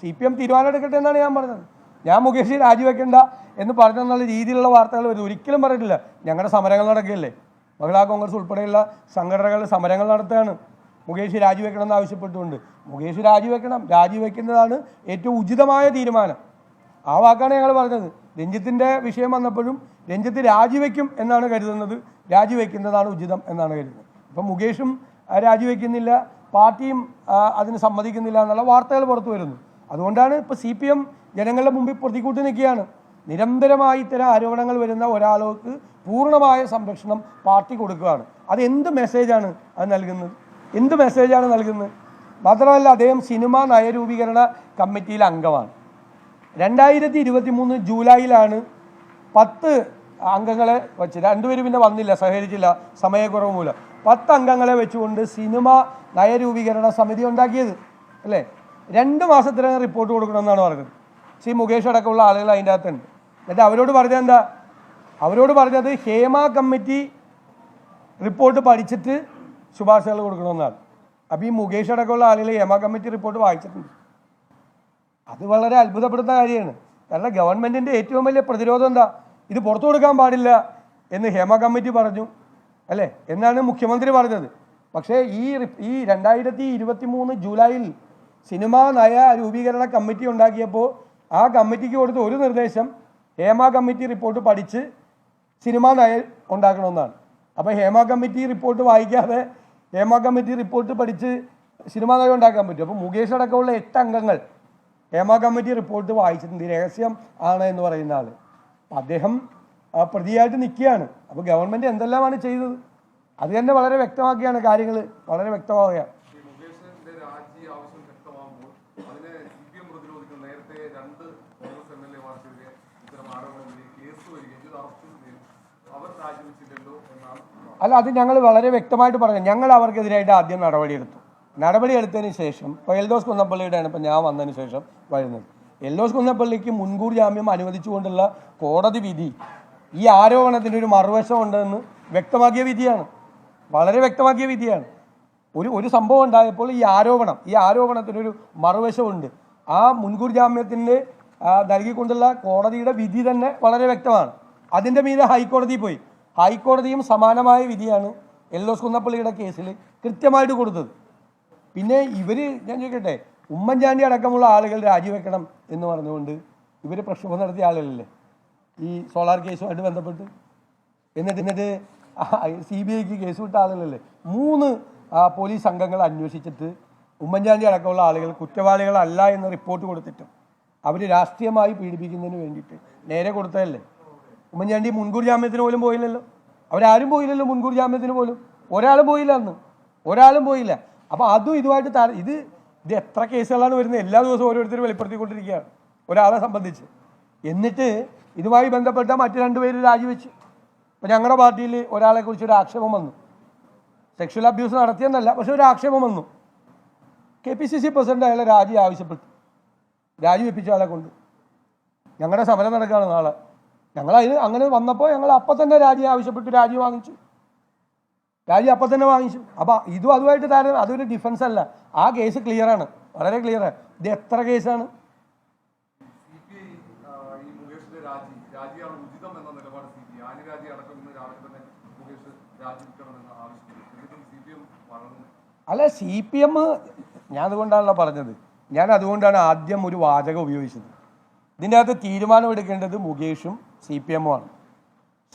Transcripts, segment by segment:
C P M തീരുമാനം എടുക്കട്ടെ എന്നാണ് ഞാൻ പറഞ്ഞത്. ഞാൻ മുകേഷ് രാജിവെക്കണ്ട എന്ന് പറഞ്ഞെന്നുള്ള രീതിയിലുള്ള വാർത്തകൾ വരും ഒരിക്കലും പറഞ്ഞിട്ടില്ല. ഞങ്ങളുടെ സമരങ്ങൾ നടക്കുകയല്ലേ? മഹിളാ കോൺഗ്രസ് ഉൾപ്പെടെയുള്ള സംഘടനകൾ സമരങ്ങൾ നടത്തുകയാണ്. മുകേഷ് രാജിവെക്കണം എന്ന് ആവശ്യപ്പെട്ടുകൊണ്ട്. മുകേഷ് രാജിവെക്കണം. രാജിവെക്കുന്നതാണ് ഏറ്റവും ഉചിതമായ തീരുമാനം. ആ വാക്കാണ് ഞങ്ങൾ പറഞ്ഞത്. രഞ്ജിത്തിന്റെ വിഷയം വന്നപ്പോഴും രഞ്ജിത്ത് രാജിവെക്കും എന്നാണ് കരുതുന്നത്. രാജിവെക്കുന്നതാണ് ഉചിതം എന്നാണ് കരുതുന്നത്. ഇപ്പം മുകേഷും രാജിവെക്കുന്നില്ല. പാർട്ടിയും അതിന് സമ്മതിക്കുന്നില്ല എന്നുള്ള വാർത്തകൾ പുറത്തു വരുന്നു. അതുകൊണ്ടാണ് ഇപ്പോൾ സി പി എം ജനങ്ങളുടെ മുമ്പിൽ പ്രതികൂട്ടി നിൽക്കുകയാണ്. നിരന്തരമായി ഇത്തരം ആരോപണങ്ങൾ വരുന്ന ഒരാൾക്ക് പൂർണമായ സംരക്ഷണം പാർട്ടി കൊടുക്കുകയാണ്. അത് എന്ത് മെസ്സേജാണ് അത് നൽകുന്നത്? എന്ത് മെസ്സേജാണ് നൽകുന്നത്? മാത്രമല്ല അദ്ദേഹം സിനിമ നയരൂപീകരണ കമ്മിറ്റിയിലെ അംഗമാണ്. രണ്ടായിരത്തി ഇരുപത്തി മൂന്ന് ജൂലൈയിലാണ് പത്ത് അംഗങ്ങളെ വെച്ച് രണ്ടുപേരും പിന്നെ വന്നില്ല സഹകരിച്ചില്ല സമയക്കുറവ് മൂലം. പത്ത് അംഗങ്ങളെ വെച്ചുകൊണ്ട് സിനിമ നയരൂപീകരണ സമിതി ഉണ്ടാക്കിയത് അല്ലേ? രണ്ട് മാസത്തിനകം റിപ്പോർട്ട് കൊടുക്കണമെന്നാണ് പറഞ്ഞത്. ശ്രീ മുകേഷ് അടക്കമുള്ള ആളുകൾ അതിന്റെ അകത്തുണ്ട്. എന്നിട്ട് അവരോട് പറഞ്ഞത് എന്താ? അവരോട് പറഞ്ഞത് ഹേമ കമ്മിറ്റി റിപ്പോർട്ട് പഠിച്ചിട്ട് ശുപാർശകൾ കൊടുക്കണമെന്നാണ്. അപ്പോൾ ഈ മുകേഷ് അടക്കമുള്ള ആളുകൾ ഹേമ കമ്മിറ്റി റിപ്പോർട്ട് വായിച്ചിട്ടുണ്ട്. അത് വളരെ അത്ഭുതപ്പെടുന്ന കാര്യമാണ്. കാരണം ഗവൺമെന്റിന്റെ ഏറ്റവും വലിയ പ്രതിരോധം എന്താ? ഇത് പുറത്തു കൊടുക്കാൻ പാടില്ല എന്ന് ഹേമ കമ്മിറ്റി പറഞ്ഞു. അല്ലേ? എന്നാണ് മുഖ്യമന്ത്രി പറഞ്ഞത്. പക്ഷേ ഈ ഈ രണ്ടായിരത്തി ഇരുപത്തി മൂന്ന് ജൂലൈയിൽ സിനിമാ നയ രൂപീകരണ കമ്മിറ്റി ഉണ്ടാക്കിയപ്പോൾ ആ കമ്മിറ്റിക്ക് കൊടുത്ത ഒരു നിർദ്ദേശം ഹേമ കമ്മിറ്റി റിപ്പോർട്ട് പഠിച്ച് സിനിമാ നയ ഉണ്ടാക്കണമെന്നാണ്. അപ്പോൾ ഹേമ കമ്മിറ്റി റിപ്പോർട്ട് വായിക്കാതെ ഹേമ കമ്മിറ്റി റിപ്പോർട്ട് പഠിച്ച് സിനിമാ നയം ഉണ്ടാക്കാൻ പറ്റും. അപ്പോൾ മുകേഷ് അടക്കമുള്ള എട്ട് അംഗങ്ങൾ ഹേമ കമ്മിറ്റി റിപ്പോർട്ട് വായിച്ചിട്ടുണ്ട്. രഹസ്യം ആണ് എന്ന് പറയുന്ന ആൾ അദ്ദേഹം പ്രതിയായിട്ട് നിൽക്കുകയാണ്. അപ്പോൾ ഗവൺമെന്റ് എന്തെല്ലാമാണ് ചെയ്തത്? അത് തന്നെ വളരെ വ്യക്തമാക്കിയാണ് കാര്യങ്ങൾ വളരെ വ്യക്തമാവുകയാണ്. ആവശ്യം അതിനെ സി പി എം പ്രതിരോധിക്കുന്ന നേരത്തെ രണ്ട് കോൺഗ്രസ് എം എൽ എമാർക്കെതിരെ ഇത്തരം ആരോപണം വരികയും കേസ് വരികയും ചെയ്ത് അറസ്റ്റ് ചെയ്യുകയും അവർ രാജിവെച്ചില്ലല്ലോ അല്ല അത് ഞങ്ങൾ വളരെ വ്യക്തമായിട്ട് പറഞ്ഞു. ഞങ്ങൾ അവർക്കെതിരായിട്ട് ആദ്യം നടപടിയെടുത്തു. നടപടിയെടുത്തതിന് ശേഷം ഇപ്പോൾ എൽദോസ് കുന്നപ്പള്ളിയുടെയാണ് ഇപ്പം ഞാൻ വന്നതിന് ശേഷം വരുന്നത്. എൽദോസ് കുന്നപ്പള്ളിക്ക് മുൻകൂർ ജാമ്യം അനുവദിച്ചുകൊണ്ടുള്ള കോടതി വിധി ഈ ആരോപണത്തിന്റെ ഒരു മറുവശം ഉണ്ടെന്ന് വ്യക്തമാക്കിയ വിധിയാണ്. വളരെ വ്യക്തമാക്കിയ വിധിയാണ്. ഒരു ഒരു സംഭവം ഉണ്ടായപ്പോൾ ഈ ആരോപണം ഈ ആരോപണത്തിനൊരു മറുവശമുണ്ട്. ആ മുൻകൂർ ജാമ്യത്തിന്റെ ആ, നൽകിക്കൊണ്ടുള്ള കോടതിയുടെ വിധി തന്നെ വളരെ വ്യക്തമാണ്. അതിന്റെ മീതെ ഹൈക്കോടതി പോയി. ഹൈക്കോടതിയും സമാനമായ വിധിയാണ് എല്ലോസ് കുന്നപ്പള്ളിയുടെ കേസിൽ കൃത്യമായിട്ട് കൊടുത്തത്. പിന്നെ ഇവർ ഞാൻ ചോദിക്കട്ടെ ഉമ്മൻചാണ്ടി അടക്കമുള്ള ആളുകൾ രാജിവെക്കണം എന്ന് പറഞ്ഞുകൊണ്ട് ഇവർ പ്രക്ഷോഭം നടത്തിയ ആളുകളല്ലേ? ഈ സോളാർ കേസുമായിട്ട് ബന്ധപ്പെട്ട്? എന്നിട്ട് എന്നിട്ട് സി ബി ഐക്ക് കേസ് വിട്ട ആളുകളല്ലേ? മൂന്ന് പോലീസ് സംഘങ്ങൾ അന്വേഷിച്ചിട്ട് ഉമ്മൻചാണ്ടി അടക്കമുള്ള ആളുകൾ കുറ്റവാളികളല്ല എന്ന് റിപ്പോർട്ട് കൊടുത്തിട്ടും അവർ രാഷ്ട്രീയമായി പീഡിപ്പിക്കുന്നതിന് വേണ്ടിയിട്ട് നേരെ കൊടുത്തതല്ലേ? ഉമ്മൻചാണ്ടി മുൻകൂർ ജാമ്യത്തിന് പോലും പോയില്ലല്ലോ. അവരാരും പോയില്ലല്ലോ മുൻകൂർ ജാമ്യത്തിന് പോലും. ഒരാളും പോയില്ല അന്ന്. ഒരാളും പോയില്ല. അപ്പോൾ അതും ഇതുമായിട്ട് താര ഇത് ഇത് എത്ര കേസുകളാണ് വരുന്നത്? എല്ലാ ദിവസവും ഓരോരുത്തർ വെളിപ്പെടുത്തിക്കൊണ്ടിരിക്കുകയാണ്. ഒരാളെ സംബന്ധിച്ച്. എന്നിട്ട് ഇതുമായി ബന്ധപ്പെട്ട മറ്റു രണ്ടുപേര് രാജിവെച്ച്. ഇപ്പം ഞങ്ങളുടെ പാർട്ടിയിൽ ഒരാളെക്കുറിച്ച് ഒരു ആക്ഷേപം വന്നു. സെക്ഷൽ അബ്യൂസ് നടത്തിയെന്നല്ല പക്ഷെ ഒരു ആക്ഷേപം വന്നു. K P C C president അയാളെ രാജി ആവശ്യപ്പെട്ടു. രാജി വെപ്പിച്ച ആളെ കൊണ്ട്. ഞങ്ങളുടെ സമരം നടക്കുകയാണ് നാളെ. ഞങ്ങൾ അതിന് അങ്ങനെ വന്നപ്പോൾ ഞങ്ങൾ അപ്പം തന്നെ രാജി ആവശ്യപ്പെട്ടു രാജി വാങ്ങിച്ചു. രാജി അപ്പം തന്നെ വാങ്ങിച്ചു. അപ്പം ഇതും അതുമായിട്ട് താരം അതൊരു ഡിഫൻസ് അല്ല. ആ കേസ് ക്ലിയറാണ് വളരെ ക്ലിയറാണ് ഇത് എത്ര കേസാണ് സി പി ഐ ഈ മുകേഷിന്റെ രാജി രാജിയാണ് ഉചിതം എന്ന നിലപാട് സി പി ഐ ആനി രാജി അടക്കം ഇന്ന് രാവിലെ തന്നെ മുകേഷ് രാജിവെക്കണമെന്ന് ആവശ്യപ്പെട്ടു എന്നിട്ടും സി പി എം വളർന്നു അല്ല സി പി എം ഞാൻ അതുകൊണ്ടാണല്ലോ പറഞ്ഞത്. ഞാൻ അതുകൊണ്ടാണ് ആദ്യം ഒരു വാചകം ഉപയോഗിച്ചത്. ഇതിന്റെ അകത്ത് തീരുമാനം എടുക്കേണ്ടത് മുകേഷും സി പി എമ്മുമാണ്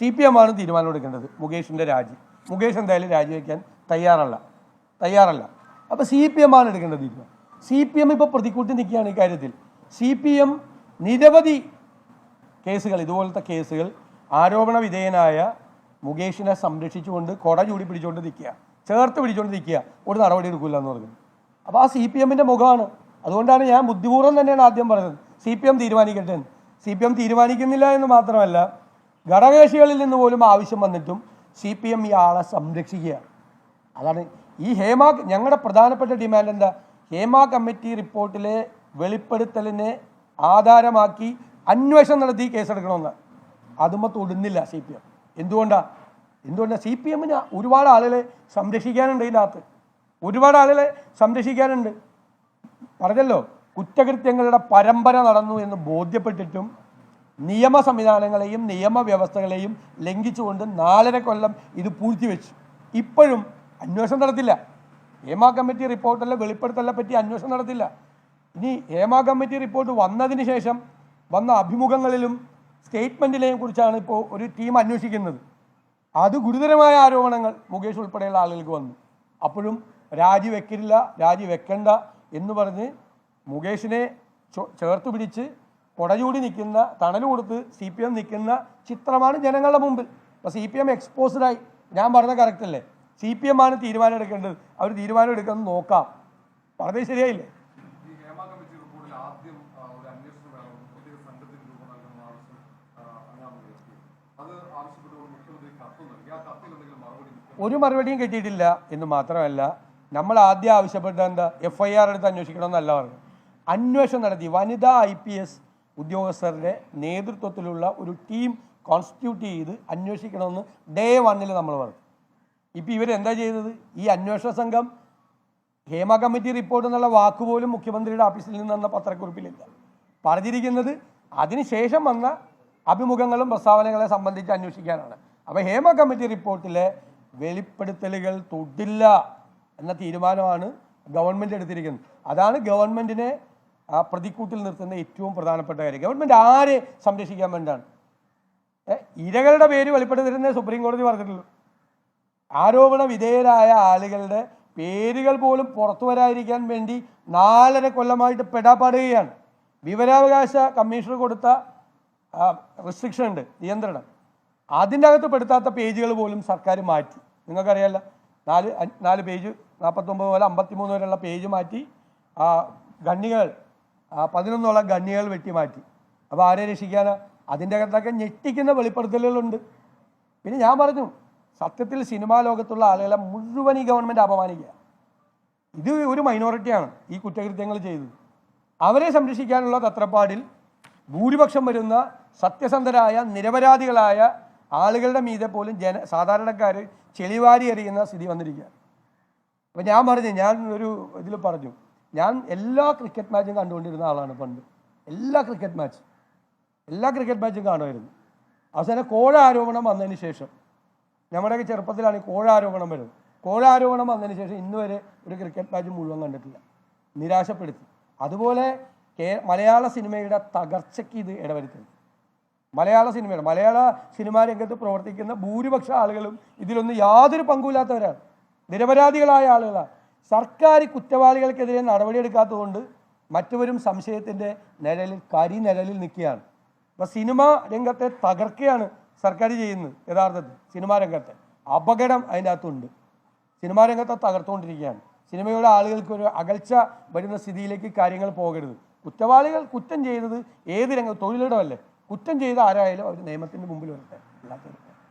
സി പി എം ആണ് തീരുമാനം എടുക്കേണ്ടത് മുകേഷിന്റെ രാജി. മുകേഷ് എന്തായാലും രാജിവെക്കാൻ തയ്യാറല്ല. തയ്യാറല്ല. അപ്പോൾ സി പി എം ആണ് എടുക്കേണ്ടത് തീരുമാനം. സി പി എം ഇപ്പോൾ പ്രതിക്കൂട്ടി നിൽക്കുകയാണ് ഈ കാര്യത്തിൽ. സി പി എം നിരവധി കേസുകൾ ഇതുപോലത്തെ കേസുകൾ ആരോപണ വിധേയനായ മുകേഷിനെ സംരക്ഷിച്ചുകൊണ്ട് കൊട ചൂടി പിടിച്ചുകൊണ്ട് നിൽക്കുക ചേർത്ത് പിടിച്ചുകൊണ്ട് നിൽക്കുക ഒരു നടപടി എടുക്കില്ല എന്ന് പറഞ്ഞു. അപ്പോൾ ആ സി പി എമ്മിന്റെ മുഖമാണ്. അതുകൊണ്ടാണ് ഞാൻ ബുദ്ധിപൂർവം തന്നെയാണ് ആദ്യം പറഞ്ഞത്. സി പി എം തീരുമാനിക്കട്ടെ സി പി എം തീരുമാനിക്കുന്നില്ല എന്ന് മാത്രമല്ല ഘടകകക്ഷികളിൽ നിന്ന് പോലും ആവശ്യം വന്നിട്ടും സി പി എം ഈ ആളെ സംരക്ഷിക്കുക. അതാണ് ഈ ഹേമ ഞങ്ങളുടെ പ്രധാനപ്പെട്ട ഡിമാൻഡ് എന്താ? ഹേമ കമ്മിറ്റി റിപ്പോർട്ടിലെ വെളിപ്പെടുത്തലിനെ ആധാരമാക്കി അന്വേഷണം നടത്തി കേസെടുക്കണമെന്ന്. അതുമ്പോൾ തൊടുന്നില്ല സി പി എം എന്തുകൊണ്ടാ? എന്തുകൊണ്ടാണ് സി പി എമ്മിന് ഒരുപാട് ആളുകളെ സംരക്ഷിക്കാനുണ്ട് ഇതിനകത്ത്. ഒരുപാട് ആളുകളെ സംരക്ഷിക്കാനുണ്ട്. പറഞ്ഞല്ലോ കുറ്റകൃത്യങ്ങളുടെ പരമ്പര നടന്നു എന്ന് ബോധ്യപ്പെട്ടിട്ടും നിയമ സംവിധാനങ്ങളെയും നിയമവ്യവസ്ഥകളെയും ലംഘിച്ചുകൊണ്ട് നാലര കൊല്ലം ഇത് പൂഴ്ത്തിവെച്ചു. ഇപ്പോഴും അന്വേഷണം നടത്തില്ല. ഹേമ കമ്മിറ്റി റിപ്പോർട്ടല്ല വെളിപ്പെടുത്തലിനെ പറ്റി അന്വേഷണം നടത്തില്ല. ഇനി ഹേമ കമ്മിറ്റി റിപ്പോർട്ട് വന്നതിന് ശേഷം വന്ന അഭിമുഖങ്ങളിലും സ്റ്റേറ്റ്മെന്റിനെയും കുറിച്ചാണ് ഇപ്പോൾ ഒരു ടീം അന്വേഷിക്കുന്നത്. അത് ഗുരുതരമായ ആരോപണങ്ങൾ മുകേഷ് ഉൾപ്പെടെയുള്ള ആളുകൾക്ക് വന്നു. അപ്പോഴും രാജിവെക്കില്ല രാജിവെക്കണ്ട എന്ന് പറഞ്ഞ് മുകേഷിനെ ചേർത്ത് പിടിച്ച് കൊടചൂടി നിൽക്കുന്ന തണൽ കൊടുത്ത് സി പി എം നിൽക്കുന്ന ചിത്രമാണ് ജനങ്ങളുടെ മുമ്പിൽ. അപ്പോൾ സി പി എം എക്സ്പോസ്ഡായി ഞാൻ പറഞ്ഞ കറക്റ്റ് അല്ലേ? സി പി എം ആണ് തീരുമാനം എടുക്കേണ്ടത്. അവർ തീരുമാനം എടുക്കുന്നത് നോക്കാം. പറഞ്ഞത് ശരിയായില്ലേ ഈ ഹേമ കമ്മിറ്റി റിപ്പോർട്ടിൽ ആദ്യം ആ, ഒരു അന്വേഷണം വേണം പുതിയ സംഘത്തിന് രൂപം നൽകുന്ന ആവശ്യം ആ, അങ്ങാണ് ഉയർത്തിയത് അത് ആവശ്യപ്പെട്ടുകൊണ്ട് മുഖ്യമന്ത്രി കത്ത് നൽകി ആ കത്തിൽ എന്തെങ്കിലും മറുപടി മുഖ്യമന്ത്രി ഒരു മറുപടിയും കിട്ടിയിട്ടില്ല എന്ന് മാത്രമല്ല നമ്മൾ ആദ്യം ആവശ്യപ്പെട്ട എന്താ? എഫ് ഐ ആർ എടുത്ത് അന്വേഷിക്കണമെന്നല്ല പറഞ്ഞു അന്വേഷണം നടത്തി. വനിതാ ഐ പി എസ് ഉദ്യോഗസ്ഥരുടെ നേതൃത്വത്തിലുള്ള ഒരു ടീം കോൺസ്റ്റിറ്റ്യൂട്ട് ചെയ്ത് അന്വേഷിക്കണമെന്ന് ഡേ വണ്ണിൽ നമ്മൾ പറഞ്ഞു. ഇപ്പം ഇവരെന്താ ചെയ്തത്? ഈ അന്വേഷണ സംഘം ഹേമ കമ്മിറ്റി റിപ്പോർട്ട് എന്നുള്ള വാക്ക് പോലും മുഖ്യമന്ത്രിയുടെ ഓഫീസിൽ നിന്ന് വന്ന പത്രക്കുറിപ്പിലില്ല. പറഞ്ഞിരിക്കുന്നത് അതിനുശേഷം വന്ന അഭിമുഖങ്ങളും പ്രസ്താവനകളെ സംബന്ധിച്ച് അന്വേഷിക്കാനാണ്. അപ്പോൾ ഹേമ കമ്മിറ്റി റിപ്പോർട്ടിലെ വെളിപ്പെടുത്തലുകൾ തൊട്ടില്ല എന്ന തീരുമാനമാണ് ഗവൺമെന്റ് എടുത്തിരിക്കുന്നത്. അതാണ് ഗവൺമെന്റിനെ പ്രതിക്കൂട്ടിൽ നിർത്തുന്ന ഏറ്റവും പ്രധാനപ്പെട്ട കാര്യം. ഗവൺമെന്റ് ആരെ സംരക്ഷിക്കാൻ വേണ്ടിയാണ്? ഇരകളുടെ പേര് വെളിപ്പെടുത്തരുന്നേ സുപ്രീം കോടതി പറഞ്ഞിട്ടുള്ളൂ. ആരോപണ വിധേയരായ ആളുകളുടെ പേരുകൾ പോലും പുറത്തു വരാതിരിക്കാൻ വേണ്ടി നാലര കൊല്ലമായിട്ട് പെടാപ്പാടുകയാണ് വിവരാവകാശ കമ്മീഷണർ കൊടുത്ത റെസ്ട്രിക്ഷൻ ഉണ്ട് നിയന്ത്രണം. അതിന്റെ അകത്ത് പെടുത്താത്ത പേജുകൾ പോലും സർക്കാർ മാറ്റി. നിങ്ങൾക്കറിയാല്ല നാല് നാല് പേജ് നാൽപ്പത്തൊമ്പത് പോലെ അമ്പത്തിമൂന്ന് വരെയുള്ള പേജ് മാറ്റി ആ ഗണ്ണികൾ പതിനൊന്നോളം ഗണ്ണികൾ വെട്ടി മാറ്റി. അപ്പോൾ ആരെ രക്ഷിക്കാനാ? അതിന്റെ അകത്തൊക്കെ ഞെട്ടിക്കുന്ന വെളിപ്പെടുത്തലുകളുണ്ട്. പിന്നെ ഞാൻ പറഞ്ഞു സത്യത്തിൽ സിനിമാ ലോകത്തുള്ള ആളുകളെ മുഴുവൻ ഈ ഗവൺമെന്റ് അപമാനിക്കുക. ഇത് ഒരു മൈനോറിറ്റിയാണ് ഈ കുറ്റകൃത്യങ്ങൾ ചെയ്തത്. അവരെ സംരക്ഷിക്കാനുള്ള തത്രപ്പാടിൽ ഭൂരിപക്ഷം വരുന്ന സത്യസന്ധരായ നിരപരാധികളായ ആളുകളുടെ മീതെ പോലും ജന സാധാരണക്കാർ ചെളിവാരി എറിയുന്ന സ്ഥിതി വന്നിരിക്കുകയാണ്. അപ്പോൾ ഞാൻ പറഞ്ഞു ഞാൻ ഒരു ഇതിൽ പറഞ്ഞു ഞാൻ എല്ലാ ക്രിക്കറ്റ് മാച്ചും കണ്ടുകൊണ്ടിരുന്ന ആളാണ് പണ്ട്. എല്ലാ ക്രിക്കറ്റ് മാച്ച്. എല്ലാ ക്രിക്കറ്റ് മാച്ചും കാണുമായിരുന്നു. അവസാനം കോഴ ആരോപണം വന്നതിന് ശേഷം നമ്മുടെയൊക്കെ ചെറുപ്പത്തിലാണ് ഈ കോഴ ആരോപണം വരുന്നത്. കോഴ ആരോപണം വന്നതിന് ശേഷം ഇന്ന് വരെ ഒരു ക്രിക്കറ്റ് മാച്ച് മുഴുവൻ കണ്ടിട്ടില്ല. നിരാശപ്പെടുത്തി. അതുപോലെ മലയാള സിനിമയുടെ തകർച്ചയ്ക്ക് ഇത് ഇടവരുത്തുന്നു. മലയാള സിനിമയുടെ മലയാള സിനിമാ രംഗത്ത് പ്രവർത്തിക്കുന്ന ഭൂരിപക്ഷ ആളുകളും ഇതിലൊന്നും യാതൊരു പങ്കുമില്ലാത്തവരാണ്. നിരപരാധികളായ ആളുകളാണ്. സർക്കാർ കുറ്റവാളികൾക്കെതിരെ നടപടിയെടുക്കാത്തതുകൊണ്ട് മറ്റവരും സംശയത്തിന്റെ നിഴലിൽ കരി നിഴലിൽ നിൽക്കുകയാണ്. അപ്പോൾ സിനിമാ രംഗത്തെ തകർക്കുകയാണ് സർക്കാർ ചെയ്യുന്നത് യഥാർത്ഥത്തിൽ. സിനിമാ രംഗത്തെ അപകടം അതിന്റെ അകത്തുണ്ട് സിനിമാ രംഗത്തെ തകർത്തുകൊണ്ടിരിക്കുകയാണ്. സിനിമയുടെ ആളുകൾക്ക് ഒരു അകൽച്ച വരുന്ന സ്ഥിതിയിലേക്ക് കാര്യങ്ങൾ പോകരുത്. കുറ്റവാളികൾ കുറ്റം ചെയ്തത് ഏത് രംഗം തൊഴിലിടമല്ലേ? കുറ്റം ചെയ്ത ആരായാലും അവർ നിയമത്തിന്റെ മുമ്പിൽ വരട്ടെ.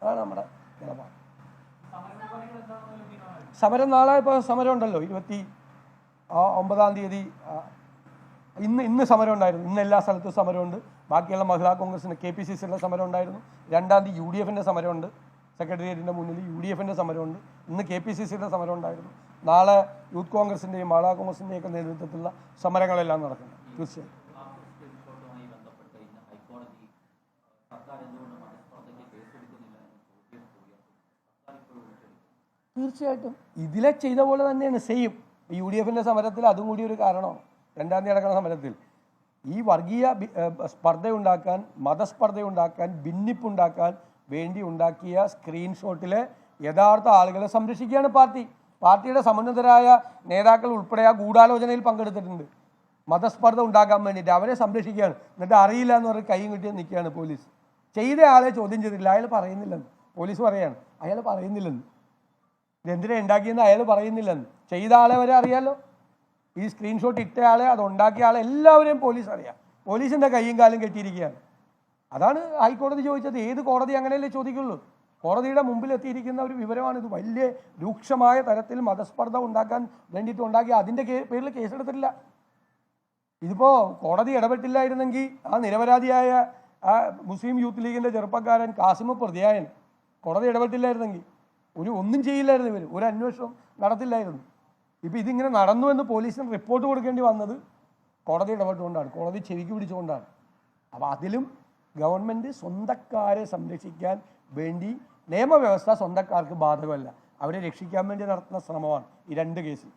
അതാണ് നമ്മുടെ നിലപാട്. സമരം നാളെ ഇപ്പോൾ സമരം ഉണ്ടല്ലോ. ഇരുപത്തി ഒമ്പതാം തീയതി ഇന്ന് ഇന്ന് സമരം ഉണ്ടായിരുന്നു. ഇന്ന് എല്ലാ സ്ഥലത്തും സമരമുണ്ട്. ബാക്കിയുള്ള മഹിളാ കോൺഗ്രസിന് കെ പി സി സിയുടെ സമരം ഉണ്ടായിരുന്നു. രണ്ടാം തീയതി യു ഡി എഫിന്റെ സമരമുണ്ട്. സെക്രട്ടേറിയറ്റിന്റെ മുന്നിൽ യു ഡി എഫിന്റെ സമരമുണ്ട്. ഇന്ന് കെ പി സി സിയുടെ സമരം ഉണ്ടായിരുന്നു. നാളെ യൂത്ത് കോൺഗ്രസിന്റെയും മഹിളാ കോൺഗ്രസിന്റെയും ഒക്കെ നേതൃത്വത്തിലുള്ള സമരങ്ങളെല്ലാം നടക്കുന്നു. തീർച്ചയായും റിപ്പോർട്ടുമായി ബന്ധപ്പെട്ട് ഇന്ന് ഹൈക്കോടതി സർക്കാർ എന്തുകൊണ്ട് മതസ്പർദ്ധയ്ക്ക് കേസെടുക്കുന്നില്ല എന്ന ചോദ്യം ഉയർത്തി സർക്കാർ ഇപ്പോഴും വിളിച്ചെടുക്കും തീർച്ചയായിട്ടും. ഇതിലെ ചെയ്ത പോലെ തന്നെയാണ്. സെയിം യു ഡി എഫിന്റെ സമരത്തിൽ അതും കൂടി ഒരു കാരണമാണ്. രണ്ടാം തീയതി നടക്കുന്ന സമരത്തിൽ. ഈ വർഗീയ സ്പർദ്ധയുണ്ടാക്കാൻ മതസ്പർദ്ധയുണ്ടാക്കാൻ ഭിന്നിപ്പുണ്ടാക്കാൻ വേണ്ടി ഉണ്ടാക്കിയ സ്ക്രീൻഷോട്ടിലെ യഥാർത്ഥ ആളുകളെ സംരക്ഷിക്കുകയാണ് പാർട്ടി. പാർട്ടിയുടെ സമുന്നതരായ നേതാക്കൾ ഉൾപ്പെടെ ആ ഗൂഢാലോചനയിൽ പങ്കെടുത്തിട്ടുണ്ട്. മതസ്പർദ്ധ ഉണ്ടാക്കാൻ വേണ്ടിയിട്ട് അവരെ സംരക്ഷിക്കുകയാണ്. എന്നിട്ട് അറിയില്ല എന്ന് പറഞ്ഞ് കൈയും കിട്ടി നിൽക്കുകയാണ് പോലീസ്. ചെയ്ത ആളെ ചോദ്യം ചെയ്തിട്ടില്ല. അയാൾ പറയുന്നില്ലെന്ന്. പോലീസ് പറയുകയാണ് അയാൾ പറയുന്നില്ലെന്ന്. ഇതെന്തിനാ ഉണ്ടാക്കിയെന്ന് അയാൾ പറയുന്നില്ലെന്ന്. ചെയ്ത ആളെ വരെ അറിയാലോ. ഈ സ്ക്രീൻഷോട്ട് ഇട്ട ആളെ അത് ഉണ്ടാക്കിയ ആളെ എല്ലാവരെയും പോലീസ് അറിയാം. പോലീസിന്റെ കൈയും കാലും കെട്ടിയിരിക്കുകയാണ്. അതാണ് ഹൈക്കോടതി ചോദിച്ചത്. ഏത് കോടതി അങ്ങനെയല്ലേ ചോദിക്കുള്ളൂ? കോടതിയുടെ മുമ്പിൽ എത്തിയിരിക്കുന്ന ഒരു വിവരമാണ് ഇത്. വലിയ രൂക്ഷമായ തരത്തിൽ മതസ്പർദ്ധ ഉണ്ടാക്കാൻ വേണ്ടിയിട്ട് ഉണ്ടാക്കി അതിന്റെ പേരിൽ കേസെടുത്തിട്ടില്ല. ഇതിപ്പോൾ കോടതി ഇടപെട്ടില്ലായിരുന്നെങ്കിൽ ആ നിരപരാധിയായ ആ മുസ്ലിം യൂത്ത് ലീഗിന്റെ ചെറുപ്പക്കാരൻ കാസിമ പ്രതിയായൻ കോടതി ഇടപെട്ടില്ലായിരുന്നെങ്കിൽ ഒരു ഒന്നും ചെയ്യില്ലായിരുന്നു ഇവർ ഒരു അന്വേഷണം നടത്തില്ലായിരുന്നു. ഇപ്പോൾ ഇതിങ്ങനെ നടന്നു എന്ന് പോലീസിന് റിപ്പോർട്ട് കൊടുക്കേണ്ടി വന്നത് കോടതി ഇടപെട്ടുകൊണ്ടാണ്. കോടതി ചെവിക്ക് പിടിച്ചുകൊണ്ടാണ്. അപ്പോൾ അതിലും ഗവൺമെന്റ് സ്വന്തക്കാരെ സംരക്ഷിക്കാൻ വേണ്ടി നിയമവ്യവസ്ഥ സ്വന്തക്കാർക്ക് ബാധകമല്ല. അവരെ രക്ഷിക്കാൻ വേണ്ടി നടത്തുന്ന ശ്രമമാണ് ഈ രണ്ട് കേസിൽ